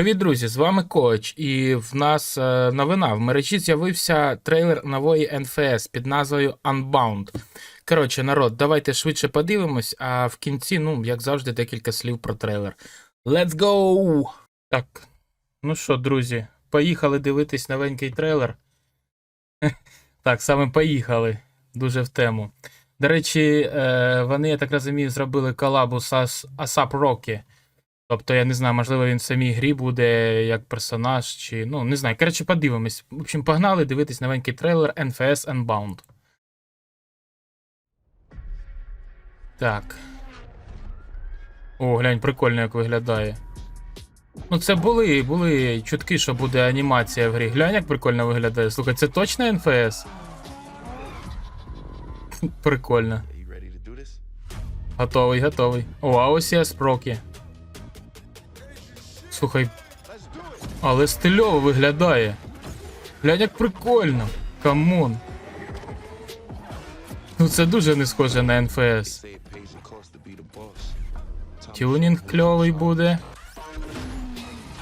Привіт, друзі! З вами Коч, і в нас е, новина. В мережі з'явився трейлер нової NFS під назвою Unbound. Коротше, народ, давайте швидше подивимось, а в кінці, ну, як завжди, декілька слів про трейлер. Let's go! Так, ну що, друзі, поїхали дивитись новенький трейлер. Так, саме поїхали. Дуже в тему. До речі, е, вони, я так розумію, зробили колабу з ASAP Rocky. Тобто, я не знаю, можливо, він в самій грі буде як персонаж, чи. Ну, не знаю. Коротше, подивимось. В общем, погнали дивитись новенький трейлер NFS Unbound. Так. О, глянь, прикольно, як виглядає. Ну, це були, були чутки, що буде анімація в грі. Глянь, як прикольно виглядає. Слухай, це точно NFS? Прикольно. Готовий, готовий. О, а ось я спроки. Слухай, але стильово виглядає. Глянь, як прикольно. Камон. Ну це дуже не схоже на НФС. Тюнінг кльовий буде.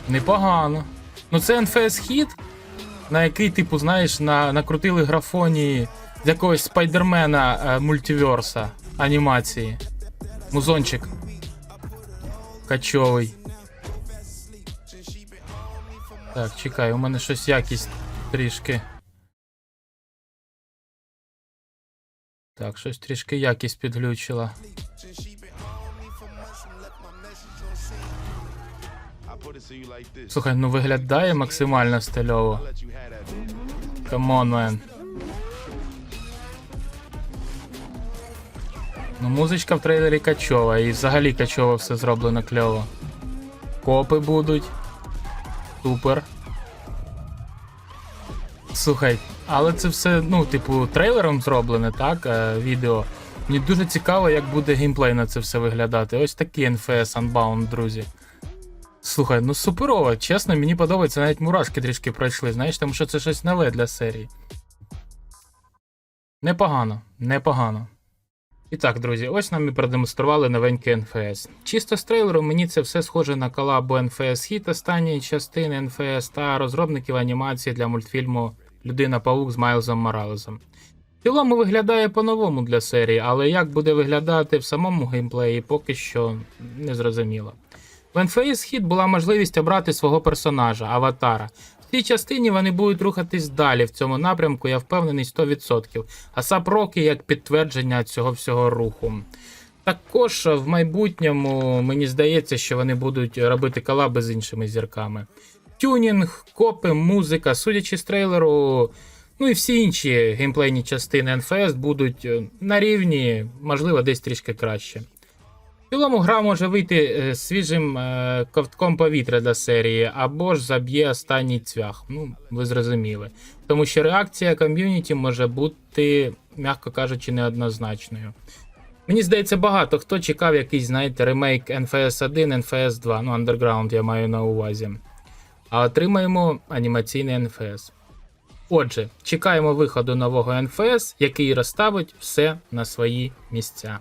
Непогано. Ну це NFS хіт, на який, типу, знаєш, на, накрутили графоні з якогось спайдермена е, мультиверса анімації. Музончик. Качовий. Так, чекай, у мене щось якість трішки. Так, щось трішки якість підглючила. Слухай, ну виглядає максимально стильово. Камон, мен. Ну, музичка в трейлері качова, і взагалі качово все зроблено кльово. Копи будуть. Супер. Слухай, але це все, ну, типу, трейлером зроблене, так? Е, відео. Мені дуже цікаво, як буде геймплей на це все виглядати. Ось такий NFS Unbound, друзі. Слухай, ну суперово, чесно, мені подобається, навіть мурашки трішки пройшли, знаєш, тому що це щось нове для серії. Непогано, непогано. І так, друзі, ось нам і продемонстрували новенький NFS. Чисто з трейлеру мені це все схоже на колабу NFS Hit останньої частини NFS та розробників анімації для мультфільму Людина Паук з Майлзом Моралесом. В цілому виглядає по-новому для серії, але як буде виглядати в самому геймплеї, поки що не зрозуміло. В NFS Hit була можливість обрати свого персонажа, аватара. Цій частині вони будуть рухатись далі в цьому напрямку, я впевнений 100%. А сап Рокі як підтвердження цього всього руху. Також в майбутньому мені здається, що вони будуть робити колаби з іншими зірками. Тюнінг, копи, музика, судячи з трейлеру, ну і всі інші геймплейні частини NFS будуть е, на рівні, можливо, десь трішки краще. Цілому гра може вийти е, свіжим е, ковтком повітря для серії, або ж заб'є останній цвях. Ну, ви зрозуміли. Тому що реакція ком'юніті може бути, м'яко кажучи, неоднозначною. Мені здається, багато хто чекав якийсь, знаєте, ремейк NFS 1, NFS 2, ну, Underground я маю на увазі. А отримаємо анімаційний NFS. Отже, чекаємо виходу нового NFS, який розставить все на свої місця.